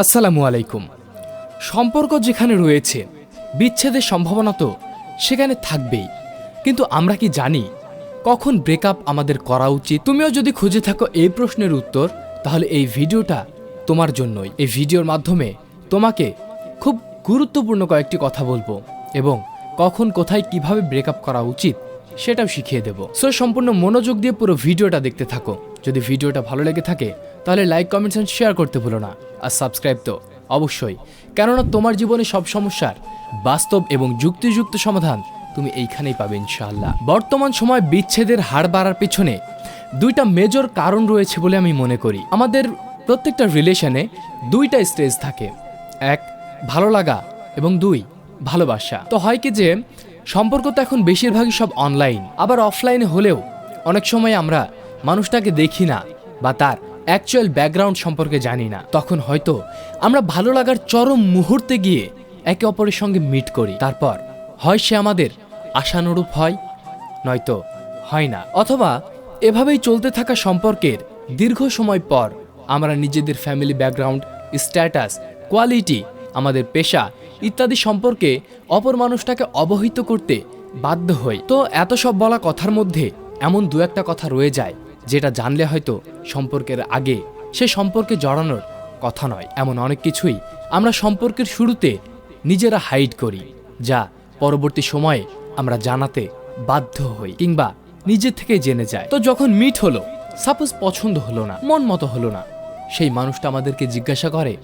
আসসালামু আলাইকুম। সম্পর্ক যেখানে রয়েছে, বিচ্ছেদের সম্ভাবনা তো সেখানে থাকবেই। কিন্তু আমরা কি জানি কখন ব্রেকআপ আমাদের করা উচিত? তুমিও যদি খুঁজে থাকো এই প্রশ্নের উত্তর, তাহলে এই ভিডিওটা তোমার জন্যই। এই ভিডিওর মাধ্যমে তোমাকে খুব গুরুত্বপূর্ণ কয়েকটি কথা বলব এবং কখন, কোথায়, কীভাবে ব্রেকআপ করা উচিত সেটাও শিখিয়ে দেব। সো সম্পূর্ণ মনোযোগ দিয়ে পুরো ভিডিওটা দেখতে থাকো। যদি ভিডিওটা ভালো লেগে থাকে তাহলে লাইক কমেন্টস অ্যান্ড শেয়ার করতে ভুলো না। আর সাবস্ক্রাইব তো অবশ্যই। কেননা তোমার জীবনে সব সমস্যার বাস্তব এবং যুক্তিযুক্ত সমাধান তুমি এইখানেই পাবে ইনশাআল্লাহ। বর্তমান সময় বিচ্ছেদের হার বাড়ার পেছনে দুইটা মেজর কারণ রয়েছে বলে আমি মনে করি। আমাদের প্রত্যেকটা রিলেশনে দুইটা স্টেজ থাকে। এক, ভালো লাগা এবং দুই, ভালোবাসা। তো হয় কি যে সম্পর্ক তো এখন বেশিরভাগই সব অনলাইন আবার অফলাইনে হলেও অনেক সময় আমরা মানুষটাকে দেখি না বা তার অ্যাকচুয়াল ব্যাকগ্রাউন্ড সম্পর্কে জানি না। তখন হয়তো আমরা ভালো লাগার চরম মুহূর্তে গিয়ে একে অপরের সঙ্গে মিট করি। তারপর হয় সে আমাদের আশানুরূপ হয়, নয়তো হয় না। অথবা এভাবেই চলতে থাকা সম্পর্কের দীর্ঘ সময় পর আমরা নিজেদের ফ্যামিলি ব্যাকগ্রাউন্ড স্ট্যাটাস কোয়ালিটি আমাদের পেশা ইত্যাদি সম্পর্কে অপর মানুষটাকে অবহিত করতে বাধ্য হই। তো এত সব বলা কথার মধ্যে এমন দু একটা কথা রয়ে যায়। যেটা জানলে হয়তো সম্পর্কের আগে, সে সম্পর্কে জড়ানোর কথা নয়, এমন অনেক কিছুই আমরা সম্পর্কের শুরুতে নিজেরা হাইড করি, যা পরবর্তী সময়ে আমরা জানাতে বাধ্য হই কিংবা নিজে থেকে জেনে যায়। তো যখন মিট হলো সাপোজ পছন্দ হলো না, মন মতো হলো না, সেই মানুষটা আমাদেরকে জিজ্ঞাসা করে,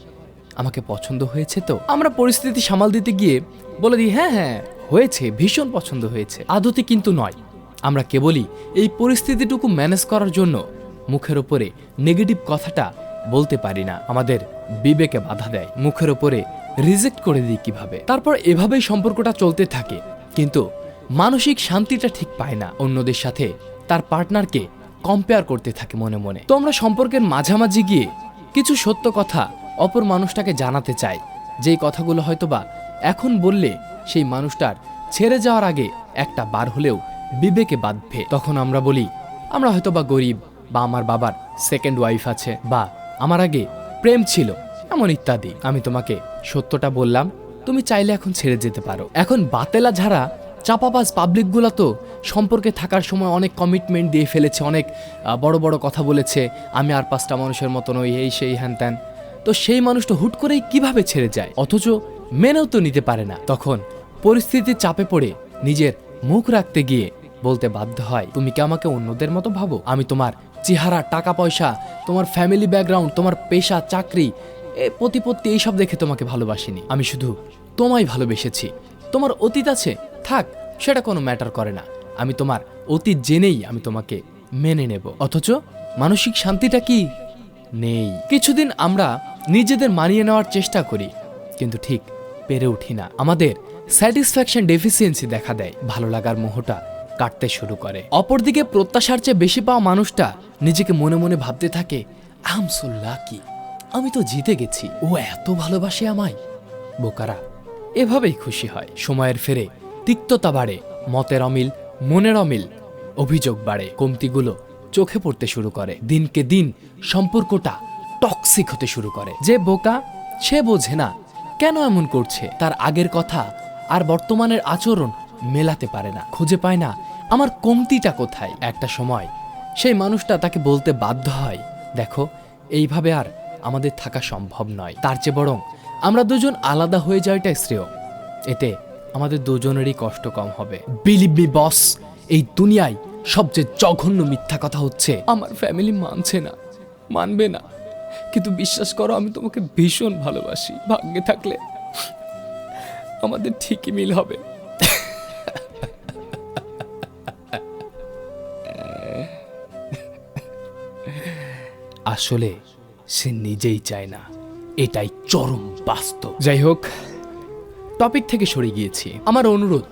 আমাকে পছন্দ হয়েছে তো? আমরা পরিস্থিতি সামাল দিতে গিয়ে বলে দিই হ্যাঁ হ্যাঁ হয়েছে, ভীষণ পছন্দ হয়েছে। আদতে কিন্তু নয়। আমরা কেবলই এই পরিস্থিতিটুকু ম্যানেজ করার জন্য মুখের ওপরে নেগেটিভ কথাটা বলতে পারি না। আমাদের বিবেকে বাধা দেয়। মুখের ওপরে রিজেক্ট করে দিই কীভাবে? তারপর এভাবেই সম্পর্কটা চলতে থাকে। কিন্তু মানসিক শান্তিটা ঠিক পায় না। অন্যদের সাথে তার পার্টনারকে কম্পেয়ার করতে থাকে মনে মনে। তো আমরা সম্পর্কের মাঝামাঝি গিয়ে কিছু সত্য কথা অপর মানুষটাকে জানাতে চাই যেই কথাগুলো হয়তোবা এখন বললে সেই মানুষটার ছেড়ে যাওয়ার আগে একটা বার হলেও বিবেকে বাঁধবে। তখন আমরা বলি, আমরা হয়তো বা গরিব বা আমার বাবার সেকেন্ড ওয়াইফ আছে বা আমার আগে প্রেম ছিল, এমন ইত্যাদি। আমি তোমাকে সত্যটা বললাম, তুমি চাইলে এখন ছেড়ে যেতে পারো। এখন বাতেলা ঝাড়া, চাপাবাজ পাবলিকগুলো তো সম্পর্কে থাকার সময় অনেক কমিটমেন্ট দিয়ে ফেলেছে, অনেক বড় বড় কথা বলেছে, আমি আর পাঁচটা মানুষের মতন ওই, এই, সেই, হ্যান ত্যান। তো সেই মানুষটা হুট করেই কীভাবে ছেড়ে যায়? অথচ মেনেও তো নিতে পারে না। তখন পরিস্থিতির চাপে পড়ে নিজের মুখ রাখতে গিয়ে বলতে বাধ্য হয়। তুমি কি আমাকে অন্যদের মতো ভাবো? আমি তোমার চেহারা, টাকা পয়সা, তোমার ফ্যামিলি ব্যাকগ্রাউন্ড তোমার পেশা, চাকরি প্রতিপত্তি এইসব দেখে তোমাকে ভালোবাসিনি। আমি শুধু তোমায় ভালোবেসেছি। তোমার অতীত আছে? থাক, সেটা কোনো ম্যাটার করে না। আমি তোমার অতীত জেনেই আমি তোমাকে মেনে নেব। অথচ মানসিক শান্তিটা কি? নেই। কিছুদিন আমরা নিজেদের মানিয়ে নেওয়ার চেষ্টা করি, কিন্তু ঠিক পেরে উঠি না। আমাদের স্যাটিসফ্যাকশন ডেফিসিয়েন্সি দেখা দেয়। ভালো লাগার মোহটা কাটতে শুরু করে। অপরদিকে প্রত্যাশার চেয়ে বেশি পাওয়া মানুষটা নিজেকে মনে মনে ভাবতে থাকে, আম সো লাকি, আমি তো জিতে গেছি, ও এত ভালোবাসে আমায়। বোকারা এভাবেই খুশি হয়। সময়ের ফেরে তিক্ততা বাড়ে, মতের অমিল, মনের অমিল, অভিযোগ বাড়ে, কমতিগুলো চোখে পড়তে শুরু করে। দিনকে দিন সম্পর্কটা টক্সিক হতে শুরু করে। যে বোকা, সে বোঝে না কেন এমন করছে। তার আগের কথা আর বর্তমানের আচরণ মেলাতে পারে না, খুঁজে পায় না, আমার কমতিটা কোথায়? একটা সময় সেই মানুষটা তাকে বলতে বাধ্য হয়, দেখো, এইভাবে আর আমাদের থাকা সম্ভব নয়। তার চেয়ে বরং আমরা দুজন আলাদা হয়ে যাওয়াটাই শ্রেয়। এতে আমাদের দুজনেরই কষ্ট কম হবে। বিলিভ মি বস এই দুনিয়ায় সবচেয়ে জঘন্য মিথ্যা কথা হচ্ছে, আমার ফ্যামিলি মানছে না, মানবে না। কিন্তু বিশ্বাস করো, আমি তোমাকে ভীষণ ভালোবাসি। ভাগ্যে থাকলে আমাদের ঠিকই মিল হবে। আসলে সে নিজেই চায় না। এটাই চরম বাস্তব। যাই হোক টপিক থেকে সরে গিয়েছি। আমার অনুরোধ,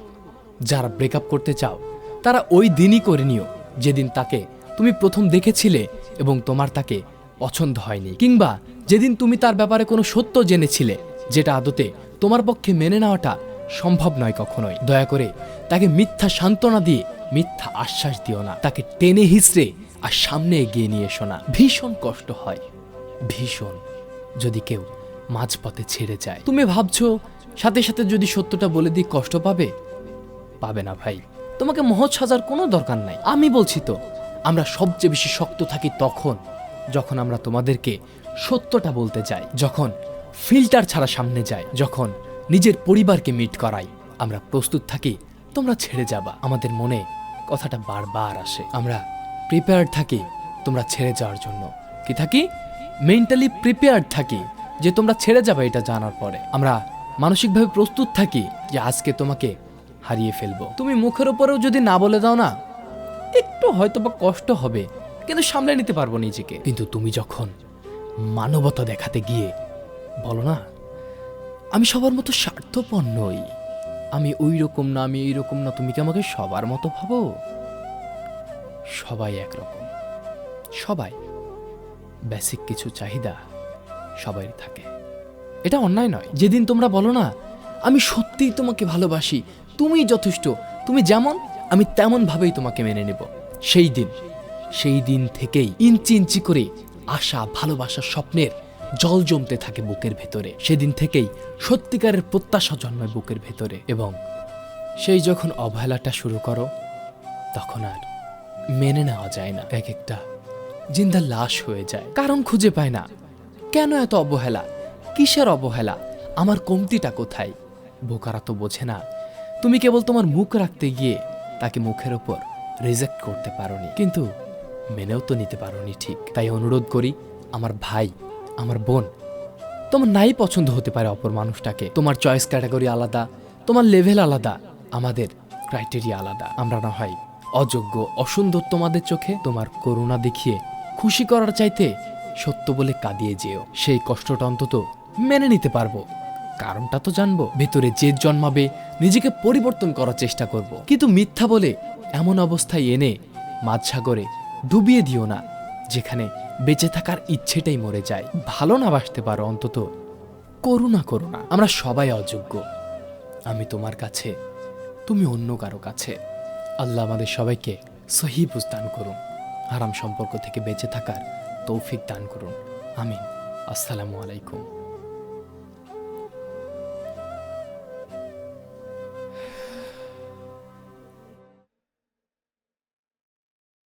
যারা ব্রেকআপ করতে চাও, তারা ওই দিনই করে নিও যেদিন তাকে তুমি প্রথম দেখেছিলে এবং তোমার তাকে পছন্দ হয়নি। কিংবা যেদিন তুমি তার ব্যাপারে কোনো সত্য জেনেছিলে, যেটা আদতে তোমার পক্ষে মেনে নেওয়াটা সম্ভব নয় কখনোই। দয়া করে তাকে মিথ্যা সান্ত্বনা দিয়ে মিথ্যা আশ্বাস দিও না। তাকে টেনে হিসড়ে আর সামনে এগিয়ে নিয়ে এসো না। ভীষণ কষ্ট হয়। ভীষণ। যদি কেউ মাঝপথে ছেড়ে যায়। তুমি ভাবছ, সাথে সাথে যদি সত্যটা বলে দিই, কষ্ট পাবে? পাবে না ভাই। তোমাকে মহৎ সাজার কোনো দরকার নাই। আমি বলছি তো, আমরা সবচেয়ে বেশি শক্ত থাকি তখন যখন আমরা তোমাদেরকে সত্যটা বলতে যাই। যখন ফিল্টার ছাড়া সামনে যাই। যখন নিজের পরিবারকে মিট করাই। আমরা প্রস্তুত থাকি, তোমরা ছেড়ে যাবা। আমাদের মনে কথাটা বারবার আসে। আমরা প্রিপেয়ার্ড থাকি তোমরা ছেড়ে যাওয়ার জন্য। কি থাকি? মেন্টালি প্রিপেয়ার্ড থাকি যে তোমরা ছেড়ে যাবে এটা জানার পরে। আমরা মানসিকভাবে প্রস্তুত থাকি যে আজকে তোমাকে হারিয়ে ফেলব। তুমি মুখের উপরেও যদি না বলে দাও না, একটু হয়তো বা কষ্ট হবে, কিন্তু সামলে নিতে পারব নিজেকে। কিন্তু তুমি যখন মানবতা দেখাতে গিয়ে বলো না, আমি সবার মতো স্বার্থপর নই। আমি ওই রকম না, আমি এই রকম না, তুমি কি আমাকে সবার মতো ভাবো? সবাই একরকম। সবাই। বেসিক কিছু চাহিদা সবাই থাকে। এটা অন্যায় নয়। যেদিন তোমরা বলো না, আমি সত্যিই তোমাকে ভালোবাসি তুমি যথেষ্ট, তুমি যেমন, আমি তেমন ভাবেই তোমাকে মেনে নেব। সেই দিন সেই দিন থেকেই ইঞ্চি ইঞ্চি করে আশা, ভালোবাসা, স্বপ্নের জল জমতে থাকে বুকের ভেতরে। সেদিন থেকেই সত্যিকারের প্রত্যাশা জন্মায় বুকের ভেতরে এবং সেই যখন অবহেলাটা শুরু করো, তখন আর মেনে নেওয়া যায় না। এক একটা জিন্দা লাশ হয়ে যায়। কারণ খুঁজে পায় না। কেন এত অবহেলা? কিসের অবহেলা? আমার কমতিটা কোথায়? বোকারা তো বোঝে না। তুমি কেবল তোমার মুখ রাখতে গিয়ে তাকে মুখের ওপর রিজেক্ট করতে পারোনি। কিন্তু মেনেও তো নিতে পারোনি ঠিক। তাই অনুরোধ করি, আমার ভাই, আমার বোন, তোমার নাই পছন্দ হতে পারে অপর মানুষটাকে। তোমার চয়েস ক্যাটাগরি আলাদা, তোমার লেভেল আলাদা, আমাদের ক্রাইটেরিয়া আলাদা। আমরা না হয় অযোগ্য, অসুন্দর তোমাদের চোখে তোমার করুণা দেখিয়ে খুশি করার চাইতে সত্য বলে কাঁদিয়ে যেও। সেই কষ্টটা অন্তত মেনে নিতে পারব। কারণটা তো জানব। ভেতরে জেদ জন্মাবে, নিজেকে পরিবর্তন করার চেষ্টা করব। কিন্তু মিথ্যা বলে এমন অবস্থায় এনে মাঝসাগরে ডুবিয়ে দিও না, যেখানে বেঁচে থাকার ইচ্ছেটাই মরে যায়। ভালো না বাসতে পারো অন্তত করুণা করো না। আমরা সবাই অযোগ্য। আমি তোমার কাছে, তুমি অন্য কারও কাছে। আল্লাহ আমাদের সবাইকে সহি দান করুন আরাম সম্পর্ক থেকে বেঁচে থাকার তৌফিক দান করুন। আমিন। আসসালামু আলাইকুম।